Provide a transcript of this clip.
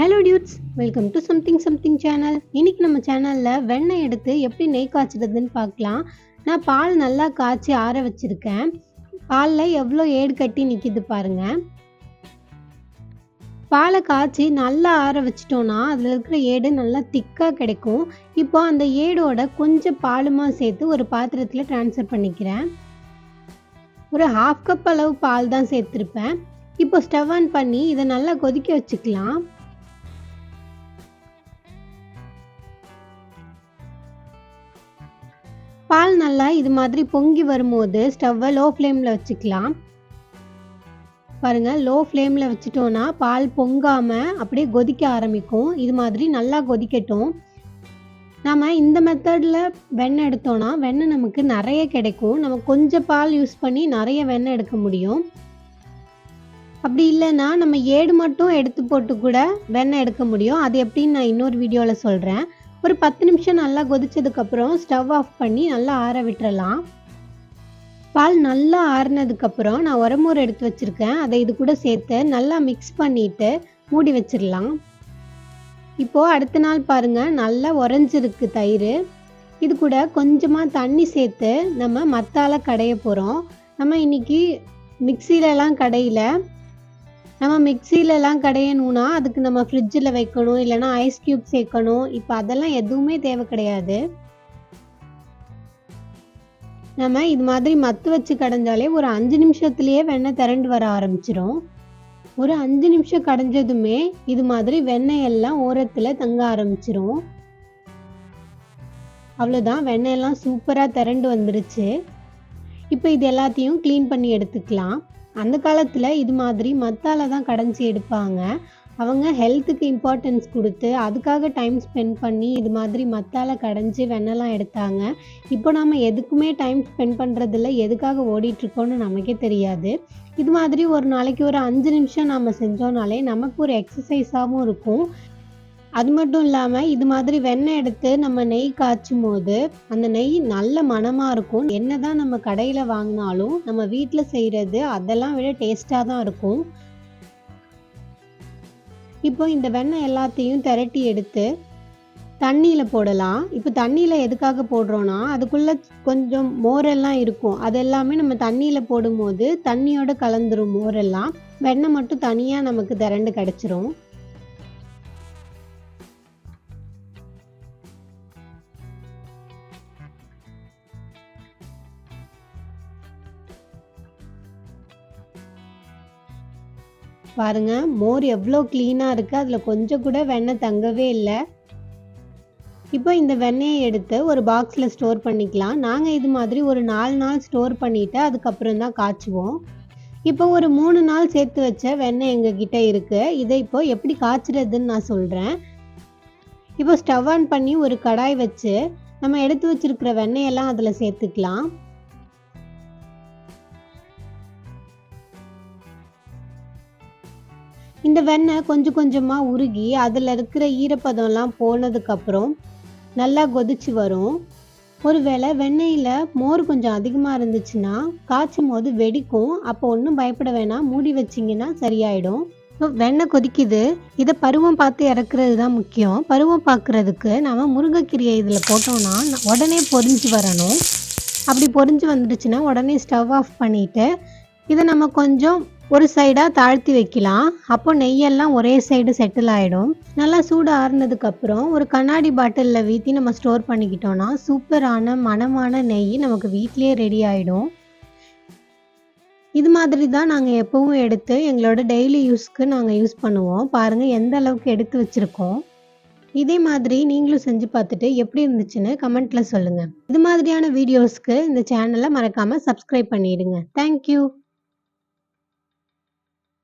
Hello dudes welcome to something something channel இன்னைக்கு நம்ம சேனலில் வெண்ணெய் எடுத்து எப்படி நெய் காய்ச்சுறதுன்னு பார்க்கலாம். நான் பால் நல்லா காய்ச்சி ஆற வச்சுருக்கேன். பாலில் எவ்வளோ ஏடு கட்டி நிற்கிது பாருங்கள் பாலை காய்ச்சி நல்லா ஆற வச்சிட்டோன்னா அதில் இருக்கிற ஏடு நல்லா திக்காக கிடைக்கும். இப்போ அந்த ஏடோட கொஞ்சம் பாலுமா சேர்த்து ஒரு பாத்திரத்தில் ட்ரான்ஸ்ஃபர் பண்ணிக்கிறேன். ஒரு ஹாஃப் கப் அளவு பால் தான் சேர்த்துருப்பேன். இப்போ ஸ்டவ் ஆன் பண்ணி இதை நல்லா கொதிக்க வச்சுக்கலாம். நல்லா இது மாதிரி பொங்கி வரும்போது ஸ்டவ்வை லோ ஃப்ளேமில் வச்சுக்கலாம் பாருங்கள் லோ ஃப்ளேமில் வச்சுட்டோன்னா பால் பொங்காமல் அப்படியே கொதிக்க ஆரம்பிக்கும். இது மாதிரி நல்லா கொதிக்கட்டும். நாம் இந்த மெத்தடில் வெண்ணெய் எடுத்தோன்னா வெண்ணெய் நமக்கு நிறைய கிடைக்கும். நம்ம கொஞ்சம் பால் யூஸ் பண்ணி நிறைய வெண்ணெய் எடுக்க முடியும். அப்படி இல்லைன்னா நம்ம ஏடு மட்டும் எடுத்து போட்டு கூட வெண்ணெய் எடுக்க முடியும். அது எப்படின்னு நான் இன்னொரு வீடியோவில் சொல்கிறேன் ஒரு பத்து நிமிஷம் நல்லா கொதிச்சதுக்கப்புறம் ஸ்டவ் ஆஃப் பண்ணி நல்லா ஆற விட்டுறலாம். பால் நல்லா ஆறுனதுக்கப்புறம் நான் உரமூர் எடுத்து வச்சுருக்கேன். அதை இது கூட சேர்த்து நல்லா மிக்ஸ் பண்ணிவிட்டு மூடி வச்சிடலாம். இப்போது அடுத்த நாள் பாருங்கள் நல்லா உறைஞ்சிருக்கு தயிர். இது கூட கொஞ்சமாக தண்ணி சேர்த்து நம்ம மத்தால கடைய போகிறோம் நம்ம இன்றைக்கி மிக்சிலலாம் கடையில் நம்ம மிக்சிலலாம் கடையணும்னா அதுக்கு நம்ம ஃப்ரிட்ஜில் வைக்கணும் இல்லைனா ஐஸ் க்யூப் சேர்க்கணும். இப்போ அதெல்லாம் எதுவுமே தேவை கிடையாது. நம்ம இது மாதிரி மத்து வச்சு கடைஞ்சாலே ஒரு அஞ்சு நிமிஷத்துலேயே வெண்ணெய் திரண்டு வர ஆரம்பிச்சிடும் ஒரு அஞ்சு நிமிஷம் கடைஞ்சதுமே இது மாதிரி வெண்ணெய் எல்லாம் ஓரத்தில் தங்க ஆரம்பிச்சிரும். அவ்வளோதான் வெண்ணெயெல்லாம் சூப்பராக திரண்டு வந்துருச்சு. இப்போ இது எல்லாத்தையும் க்ளீன் பண்ணி எடுத்துக்கலாம். அந்த காலத்தில் இது மாதிரி மத்தால தான் கடைஞ்சி எடுப்பாங்க. அவங்க ஹெல்த்துக்கு இம்பார்ட்டன்ஸ் கொடுத்து அதுக்காக டைம் ஸ்பெண்ட் பண்ணி இது மாதிரி மத்தால கடைஞ்சி வெண்ணெல்லாம் எடுத்தாங்க. இப்போ நம்ம எதுக்குமே டைம் ஸ்பெண்ட் பண்ணுறதில்ல எதுக்காக ஓடிட்டுருக்கோன்னு நமக்கே தெரியாது. இது மாதிரி ஒரு நாளைக்கு ஒரு அஞ்சு நிமிஷம் நம்ம செஞ்சோனாலே நமக்கு ஒரு எக்ஸசைஸாகவும் இருக்கும். அது மட்டும் இல்லாமல் இது மாதிரி வெண்ணெய் எடுத்து நம்ம நெய் காய்ச்சும் போது அந்த நெய் நல்ல மனமாக இருக்கும். என்ன தான் நம்ம கடையில் வாங்கினாலும் நம்ம வீட்டில் செய்கிறது அதெல்லாம் விட டேஸ்ட்டாக தான் இருக்கும். இப்போ இந்த வெண்ணெய் எல்லாத்தையும் திரட்டி எடுத்து தண்ணியில் போடலாம். இப்போ தண்ணியில் எதுக்காக போடுறோன்னா அதுக்குள்ளே கொஞ்சம் மோரெல்லாம் இருக்கும். அது எல்லாமே நம்ம தண்ணியில் போடும்போது தண்ணியோட கலந்துரும் மோரெல்லாம். வெண்ணெய் மட்டும் தனியாக நமக்கு திரண்டு கிடச்சிரும். பாருங்க மோர் எவ்வளோ க்ளீனாக இருக்குது அதில் கொஞ்சம் கூட வெண்ணெய் தங்கவே இல்லை. இப்போ இந்த வெண்ணெயை எடுத்து ஒரு பாக்ஸில் ஸ்டோர் பண்ணிக்கலாம். நாங்கள் இது மாதிரி ஒரு நாலு நாள் ஸ்டோர் பண்ணிவிட்டு அதுக்கப்புறம் தான் காய்ச்சுவோம். இப்போ ஒரு மூணு நாள் சேர்த்து வச்ச வெண்ணெய் எங்ககிட்ட இருக்குது இதை இப்போ எப்படி காய்ச்சுறதுன்னு நான் சொல்கிறேன் இப்போ ஸ்டவ் ஆன் பண்ணி ஒரு கடாய் வச்சு நம்ம எடுத்து வச்சிருக்கிற வெண்ணெயெல்லாம் அதில் சேர்த்துக்கலாம். இந்த வெண்ணெய் கொஞ்சம் கொஞ்சமாக உருகி அதில் இருக்கிற ஈரப்பதம்லாம் போனதுக்கப்புறம் நல்லா கொதிச்சு வரும். ஒருவேளை வெண்ணெயில் மோர் கொஞ்சம் அதிகமாக இருந்துச்சுன்னா காய்ச்சும் போது வெடிக்கும். அப்போ ஒன்றும் பயப்பட வேணாம். மூடி வச்சிங்கன்னா சரியாயிடும். வெண்ணெய் கொதிக்குது. இதை பருவம் பார்த்து இறக்குறது தான் முக்கியம். பருவம் பார்க்குறதுக்கு நம்ம முருங்கைக்கீரையை இதில் போட்டோம்னா உடனே பொரிஞ்சு வரணும். அப்படி பொரிஞ்சு வந்துடுச்சுன்னா உடனே ஸ்டவ் ஆஃப் பண்ணிவிட்டு இதை நம்ம கொஞ்சம் ஒரு சைடாக தாழ்த்தி வைக்கலாம். அப்போ நெய்யெல்லாம் ஒரே சைடு செட்டில் ஆகிடும் நல்லா சூடு ஆறுனதுக்கப்புறம் ஒரு கண்ணாடி பாட்டிலில் வீற்றி நம்ம ஸ்டோர் பண்ணிக்கிட்டோன்னா சூப்பரான மனமான நெய் நமக்கு வீட்லேயே ரெடி ஆகிடும் இது மாதிரி தான் நாங்கள் எப்பவும் எடுத்து எங்களோட டெய்லி யூஸ்க்கு நாங்கள் யூஸ் பண்ணுவோம். பாருங்கள் எந்த அளவுக்கு எடுத்து வச்சுருக்கோம். இதே மாதிரி நீங்களும் செஞ்சு பார்த்துட்டு எப்படி இருந்துச்சுன்னு கமெண்ட்டில் சொல்லுங்கள் இது மாதிரியான வீடியோஸ்க்கு இந்த சேனலை மறக்காமல் சப்ஸ்கிரைப் பண்ணிடுங்க. தேங்க்யூ